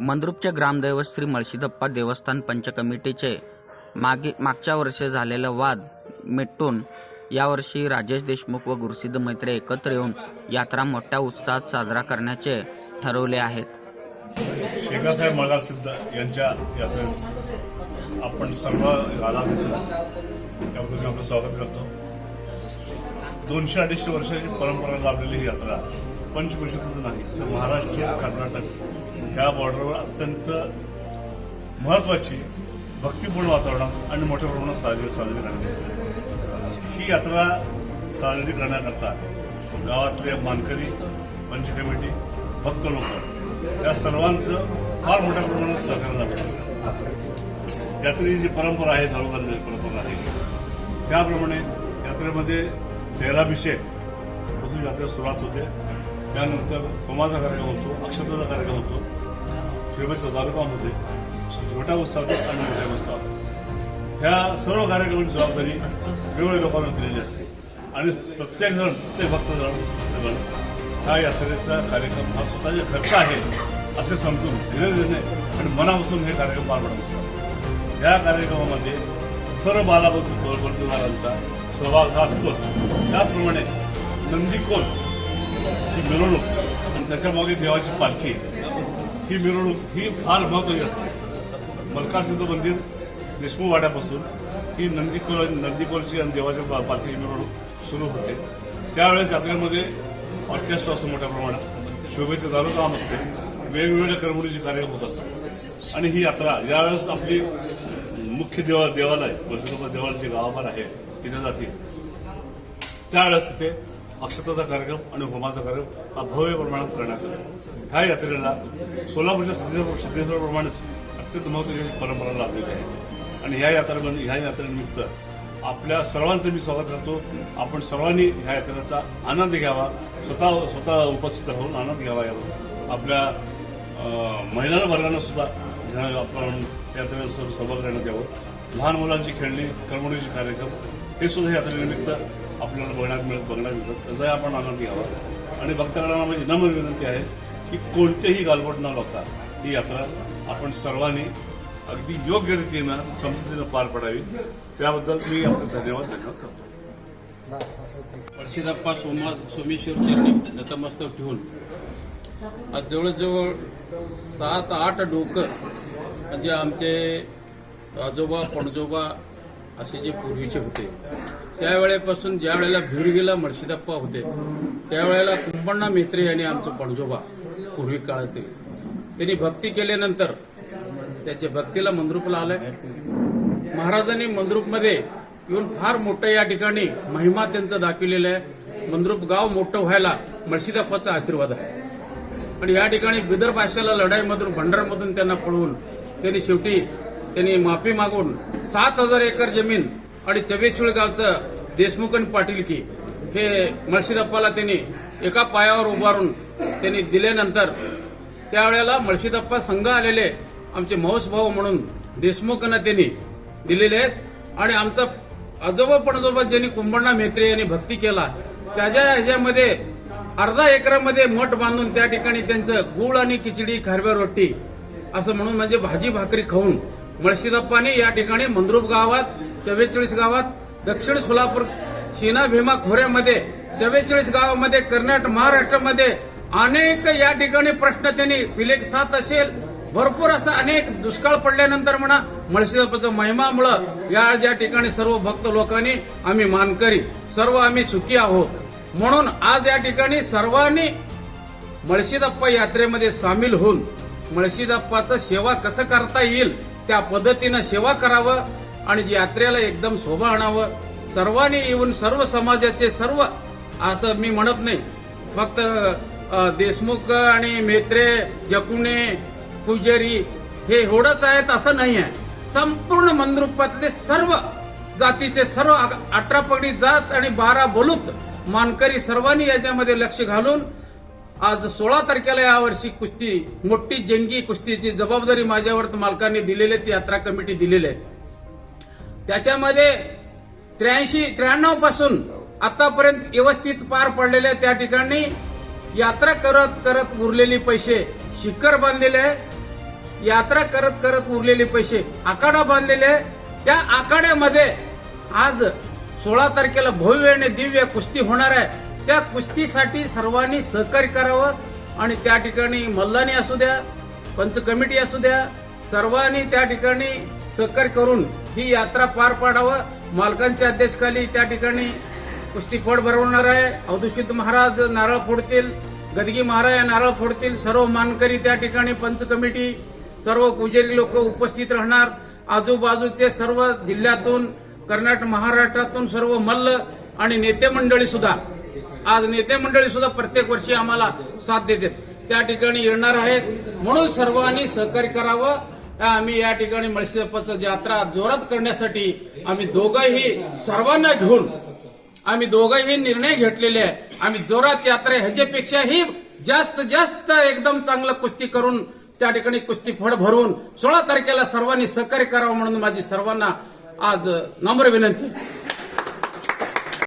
मंद्रुपचे ग्रामदैवत श्री मळशीदप्पा देवस्थान पंचकमिटीचे मागे मागच्या वर्षी झालेला वाद मिटून यावर्षी राजेश देशमुख व गुरुसिद्ध मैत्र एकत्र येऊन यात्रा मोठ्या उत्साहात साजरा करण्याचे ठरवले आहेत. शेखासाहेब मळगाव सिद्ध यांच्या यात्रेस आपण सर्व आला त्याबद्दल आपलं स्वागत करतो. दोनशे अडीचशे वर्षाची परंपरा लाभलेली ही यात्रा पंचकृषीतच नाही तर महाराष्ट्र कर्नाटक ह्या बॉर्डरवर अत्यंत महत्वाची भक्तिपूर्ण वातावरणात आणि मोठ्या प्रमाणात साजरी साजरी करण्यात ही यात्रा साजरी करण्याकरता गावातले मानकरी पंच कमिटी भक्त लोक या सर्वांचं फार मोठ्या प्रमाणात सहकार्य लाभत असतं यात्रेची जी परंपरा आहे चालू परंपरा आहे त्याप्रमाणे यात्रेमध्ये तेलाभिषेकपासून यात्रा सुरुवात होते. त्यानंतर होमाचा कार्यक्रम होतो अक्षताचा कार्यक्रम होतो. शिवबाईचा तालुकामध्ये होते छोट्या उत्सवात आणि मोठ्या उत्सवात ह्या सर्व कार्यक्रमांची जबाबदारी वेगवेगळ्या लोकांना दिलेली असते. आणि प्रत्येक जण प्रत्येक भक्तजण जण हा यात्रेचा कार्यक्रम हा स्वतःचा खर्च आहे असे समजून धीरे धीरे आणि मनापासून हे कार्यक्रम पार पडत असतात. या कार्यक्रमामध्ये सर्व बालाबंधूदारांचा सहभाग हा असतोच. त्याचप्रमाणे नंदीकोल ची मिरवणूक आणि त्याच्यामागे देवाची पालखी. ही मिरवणूक ही फार महत्वाची असते. मलकासिद्ध मंदिर देशमुख वाड्यापासून ही नंदीकोल नंदीकोलची आणि देवाच्या पालखीची पालखी मिरवणूक सुरू होते. त्यावेळेस यात्रेमध्ये ऑर्केस्ट्रा असतो मोठ्या प्रमाणात. शोभेचे दारू काम असते. वेगवेगळ्या करमणुकीचे कार्य होत असतात. आणि ही यात्रा यावेळेस आपली मुख्य देवा देवालय वर्षोबा देवालय जे गावाबार आहे तिथे जाते. त्यावेळेस तिथे अक्षताचा कार्यक्रम आणि होमाचा कार्यक्रम हा भव्य प्रमाणात करण्यात आला. ह्या यात्रेला सोलापूरच्या सिद्धेश्वर सिद्धेश्वरप्रमाणेच अत्यंत महत्वाची परंपरा लाभलेली आहे. आणि ह्या यात्रेमध्ये ह्या यात्रेनिमित्त आपल्या सर्वांचं मी स्वागत करतो. आपण सर्वांनी ह्या यात्रेचा आनंद घ्यावा. स्वतः स्वतः उपस्थित राहून आनंद घ्यावा यावर. आपल्या महिला वर्गांना सुद्धा आपण यात्रेला सहभाग करण्यात यावं. लहान मुलांची खेळणी करमणुकीचे कार्यक्रम हे सुद्धा यात्रेनिमित्त आपल्याला बघण्यात मिळत बघण्यात मिळतात त्याचाही आपण आनंद घ्यावा. आणि भक्तगणांना माझी नम्र विनंती आहे की कोणतेही गालबोट न लावता ही यात्रा आपण सर्वांनी अगदी योग्य रीतीनं समजुतीनं पार पडावी. त्याबद्दल मी आपले धन्यवाद धन्यवाद करतो. परशिदप्पा सोमा सोमेश्वर चरणी नतमस्तक ठेवून आज जवळजवळ सात आठ डोकं म्हणजे आमचे आजोबा पणजोबा असे जे पूर्वीचे होते. त्यावेळेपासून ज्या वेळेला भिवडगीला मळशीदप्पा होते त्यावेळेला कुंभण्णा मेत्रे यांनी आमचं पणजोबा पूर्वी काळातील. त्यांनी भक्ती केल्यानंतर त्याच्या भक्तीला मंद्रूपला आलंय महाराजांनी मंद्रुपमध्ये येऊन फार मोठं या ठिकाणी महिमा त्यांचं दाखविलेला आहे. मंद्रुप गाव मोठं व्हायला मळशीदप्पाचा आशीर्वाद आहे. आणि या ठिकाणी बिदर भाषेला लढाईमधून भंडारमधून त्यांना पळवून त्यांनी शेवटी त्यांनी माफी मागून सात हजार एकर जमीन आणि चबेश्वर गावचं देशमुख आणि पाटील की हे मळशीदप्पाला त्यांनी एका पायावर उभारून त्यांनी दिल्यानंतर त्यावेळेला मळशीदप्पा संघ आलेले आमचे भाऊ म्हणून देशमुखांना त्यांनी दिलेले आहेत. आणि आमचा आजोबा पणजोबा ज्यांनी कुंभण्णा मेत्रे यांनी भक्ती केला त्याच्या ह्याच्यामध्ये अर्धा एकरामध्ये मठ बांधून त्या ठिकाणी त्यांचं गुळ आणि खिचडी खारव्या रोटी असं म्हणून म्हणजे भाजी भाकरी खाऊन मळशीदप्पाने या ठिकाणी मंद्रूप गावात चव्वेचाळीस गावात दक्षिण सोलापूर शिना भीमा खोऱ्यामध्ये चव्वेचाळीस गावामध्ये कर्नाटक महाराष्ट्रामध्ये अनेक या ठिकाणी प्रश्न त्यांनी विलेख साथ असेल. भरपूर असं अनेक दुष्काळ पडल्यानंतर म्हणा मळशीदप्पाचं महिमामुळं या ज्या ठिकाणी सर्व भक्त लोकांनी आम्ही मानकरी सर्व आम्ही सुखी आहोत. म्हणून आज या ठिकाणी सर्वांनी म्हळशीदाप्पा यात्रेमध्ये सामील होऊन म्हळशीदाप्पाचं सेवा कसं करता येईल त्या पद्धतीनं सेवा करावं. आणि यात्रेला एकदम शोभा आणावं. सर्वांनी येऊन सर्व समाजाचे सर्व असं मी म्हणत नाही. फक्त देशमुख आणि मेत्रे जकुणे पुजारी हे एवढंच आहेत असं नाही आहे. संपूर्ण मंद्रुपातले सर्व जातीचे सर्व अठरा पगडी जात आणि बारा बोलूत मानकरी सर्वांनी याच्यामध्ये लक्ष घालून आज सोळा तारखेला यावर्षी कुस्ती मोठी जंगी कुस्तीची जबाबदारी माझ्यावर मालकांनी दिलेली आहेत ती यात्रा कमिटी दिलेली आहे. त्याच्यामध्ये त्र्याऐंशी त्र्याण्णवपासून आतापर्यंत व्यवस्थित पार पडलेल्या त्या ठिकाणी यात्रा करत करत उरलेली पैसे शिखर बांधलेले आहे यात्रा करत करत उरलेले पैसे आखाडा बांधलेले आहे. त्या आखाड्यामध्ये आज सोळा तारखेला भव्य आणि दिव्य कुस्ती होणार आहे त्या कुस्तीसाठी सर्वांनी सहकार्य करावं आणि त्या ठिकाणी मल्लानी असू द्या पंच कमिटी असू द्या सर्वांनी त्या ठिकाणी सहकार्य करून ही यात्रा पार पाडावं. मालकांच्या अध्यक्षखाली त्या ठिकाणी कुस्ती फड भरवणार आहे. अवधूषित महाराज नारळ फोडतील. गदगी महाराज नारळ फोडतील. सर्व मानकरी त्या ठिकाणी पंच कमिटी सर्व पुजेरी लोक उपस्थित राहणार. आजूबाजूचे सर्व जिल्ह्यातून कर्नाटक महाराष्ट्रातून सर्व मल्ल आणि नेते मंडळी सुद्धा आज नेते मंडळी सुद्धा प्रत्येक वर्षी आम्हाला साथ देतात. त्या ठिकाणी येणार आहेत. म्हणून सर्वांनी सहकार्य करावं. आम्ही या ठिकाणी मळशीदप्पाचं यात्रा जोरात करण्यासाठी आम्ही दोघंही सर्वांना घेऊन आम्ही दोघंही निर्णय घेतलेले आहे आम्ही जोरात यात्रा ह्याच्यापेक्षाही जास्त जास्त एकदम चांगलं कुस्ती करून त्या ठिकाणी कुस्ती फड भरून सोळा तारखेला सर्वांनी सहकार्य करावं म्हणून माझी सर्वांना आज नम्र विनंती आहे.